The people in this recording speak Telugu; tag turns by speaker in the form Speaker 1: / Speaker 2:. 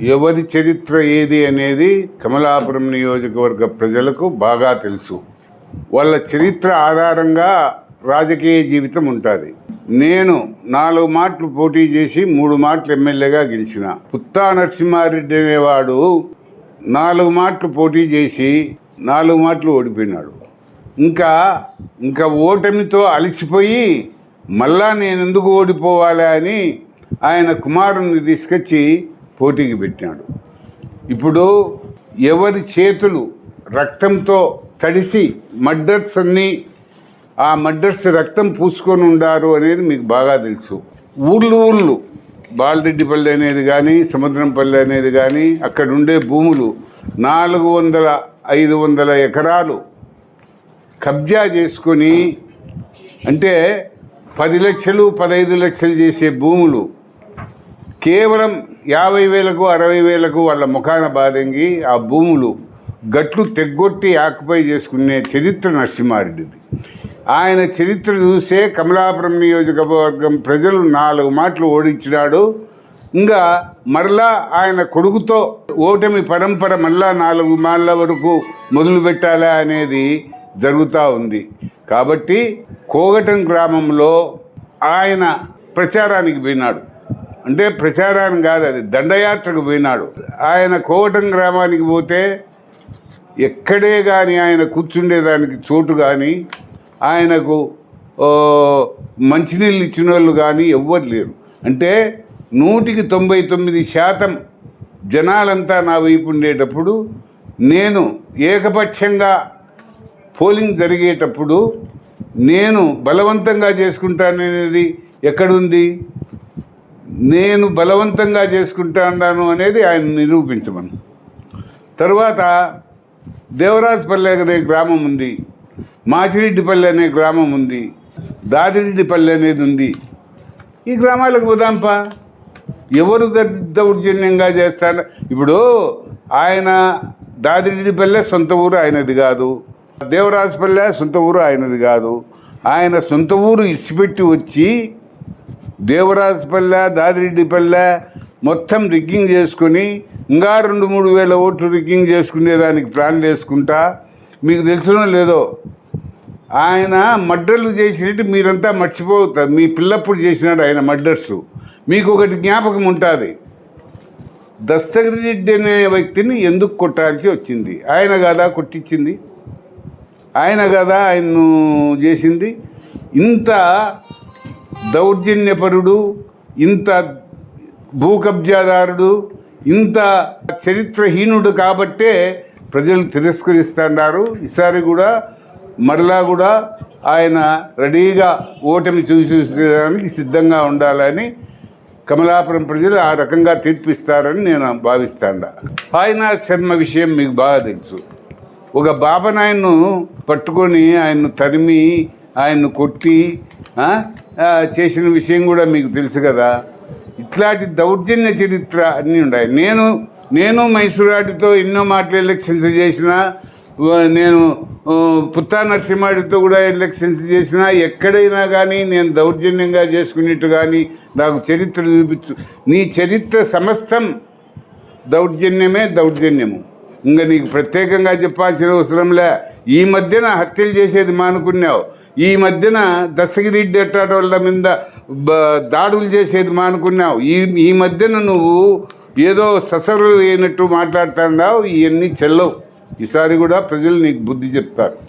Speaker 1: ఎవరి చరిత్ర ఏది అనేది కమలాపురం నియోజకవర్గ ప్రజలకు బాగా తెలుసు. వాళ్ళ చరిత్ర ఆధారంగా రాజకీయ జీవితం ఉంటుంది. నేను నాలుగు మాటలు పోటీ చేసి మూడు మాటలు ఎమ్మెల్యేగా గెలిచిన. పుత్తా నరసింహారెడ్డి అనేవాడు నాలుగు మాటలు పోటీ చేసి నాలుగు మాటలు ఓడిపోయినాడు. ఇంకా ఇంకా ఓటమితో అలసిపోయి మళ్ళా నేను ఎందుకు ఓడిపోవాలి అని ఆయన కుమారుని తీసుకొచ్చి పోటీకి పెట్టినాడు. ఇప్పుడు ఎవరి చేతులు రక్తంతో తడిసి మడ్రస్ అన్నీ ఆ మడ్రస్ రక్తం పూసుకొని ఉండారు అనేది మీకు బాగా తెలుసు. ఊళ్ళు ఊళ్ళు బాలరెడ్డిపల్లి అనేది కానీ సముద్రంపల్లి అనేది కానీ అక్కడ ఉండే భూములు నాలుగు వందల ఐదు వందల ఎకరాలు కబ్జా చేసుకొని అంటే పది లక్షలు పదహైదు లక్షలు చేసే భూములు కేవలం యాభై వేలకు అరవై వేలకు వాళ్ళ ముఖాన బాధంగి ఆ భూములు గట్లు తెగ్గొట్టి ఆక్యుపై చేసుకునే చరిత్ర నరసింహారెడ్డిది. ఆయన చరిత్ర చూసే కమలాపురం నియోజకవర్గం ప్రజలు నాలుగు మాటలు ఓడించినాడు. ఇంకా మరలా ఆయన కొడుకుతో ఓటమి పరంపర మళ్ళా నాలుగు మాళ్ళ వరకు మొదలు పెట్టాలా అనేది జరుగుతూ ఉంది. కాబట్టి కోగటం గ్రామంలో ఆయన ప్రచారానికి పోయినాడు. అంటే ప్రచారాన్ని కాదు అది దండయాత్రకు పోయినాడు. ఆయన కోవటం గ్రామానికి పోతే ఎక్కడే కానీ ఆయన కూర్చుండేదానికి చోటు కానీ ఆయనకు మంచినీళ్ళు ఇచ్చిన వాళ్ళు కానీ ఎవ్వరు లేరు. అంటే నూటికి తొంభై తొమ్మిది శాతం జనాలంతా నా వైపు ఉండేటప్పుడు నేను ఏకపక్షంగా పోలింగ్ జరిగేటప్పుడు నేను బలవంతంగా చేసుకుంటాననేది ఎక్కడుంది? నేను బలవంతంగా చేసుకుంటాను అనేది ఆయన నిరూపించమను. తరువాత దేవరాజపల్లి అనే గ్రామం ఉంది మాచిరెడ్డిపల్లె అనే గ్రామం ఉంది దాదిరెడ్డిపల్లె అనేది ఉంది. ఈ గ్రామాలకు పోదాంపా. ఎవరు దౌర్జన్యంగా చేస్తారు ఇప్పుడు ఆయన దాదిరెడ్డిపల్లె సొంత ఊరు ఆయనది కాదు దేవరాజపల్లె సొంత ఊరు ఆయనది కాదు. ఆయన సొంత ఊరు ఇచ్చిపెట్టి వచ్చి దేవరాజపల్లె దాదిరెడ్డిపల్లె మొత్తం రిగ్గింగ్ చేసుకొని ఇంకా రెండు మూడు వేల ఓట్లు రిగ్గింగ్ చేసుకునేదానికి ప్లాన్లు వేసుకుంటా మీకు తెలిసిన లేదో ఆయన మర్డర్లు చేసినట్టు మీరంతా మర్చిపోతారు. మీ పిల్లప్పుడు చేసినాడు ఆయన మర్డర్స్. మీకు ఒకటి జ్ఞాపకం ఉంటుంది. దస్తగిరి రెడ్డి అనే వ్యక్తిని ఎందుకు కొట్టాల్సి వచ్చింది? ఆయన కదా కొట్టించింది? ఆయన కదా ఆయన్ను చేసింది? ఇంత దౌర్జన్యపరుడు ఇంత భూ కబ్జాదారుడు ఇంత చరిత్రహీనుడు కాబట్టే ప్రజలు తిరస్కరిస్తున్నారు ఈసారి కూడా మరలా కూడా ఆయన రెడీగా ఓటమి చూసేదానికి సిద్ధంగా ఉండాలని కమలాపురం ప్రజలు ఆ రకంగా తీర్పిస్తారని నేను భావిస్తాను సాయినాథ్ శర్మ విషయం మీకు బాగా తెలుసు. ఒక బాబనాయన్ను పట్టుకొని ఆయన్ను తరిమి ఆయన్ను కొట్టి చేసిన విషయం కూడా మీకు తెలుసు కదా. ఇట్లాంటి దౌర్జన్య చరిత్ర అన్నీ ఉన్నాయి నేను నేను మైసూరాటితో ఎన్నో మాటలు ఎలక్షన్స్ చేసిన నేను పుత్తా నరసింహాడితో కూడా ఎలక్షన్స్ చేసిన ఎక్కడైనా కానీ నేను దౌర్జన్యంగా చేసుకునేట్టు కానీ నాకు చరిత్ర చూపించు నీ చరిత్ర సమస్తం దౌర్జన్యమే దౌర్జన్యము. ఇంకా నీకు ప్రత్యేకంగా చెప్పాల్సిన అవసరంలే ఈ మధ్యన హత్యలు చేసేది మానుకున్నావు. ఈ మధ్యన దశగిరెడ్డి ఎట్టాడోళ్ళ మీద దాడులు చేసేది మానుకున్నావు. ఈ ఈ మధ్యన నువ్వు ఏదో ససరు అయినట్టు మాట్లాడుతున్నావు. ఇవన్నీ చెల్లవు. ఈసారి కూడా ప్రజలు నీకు బుద్ధి చెప్తారు.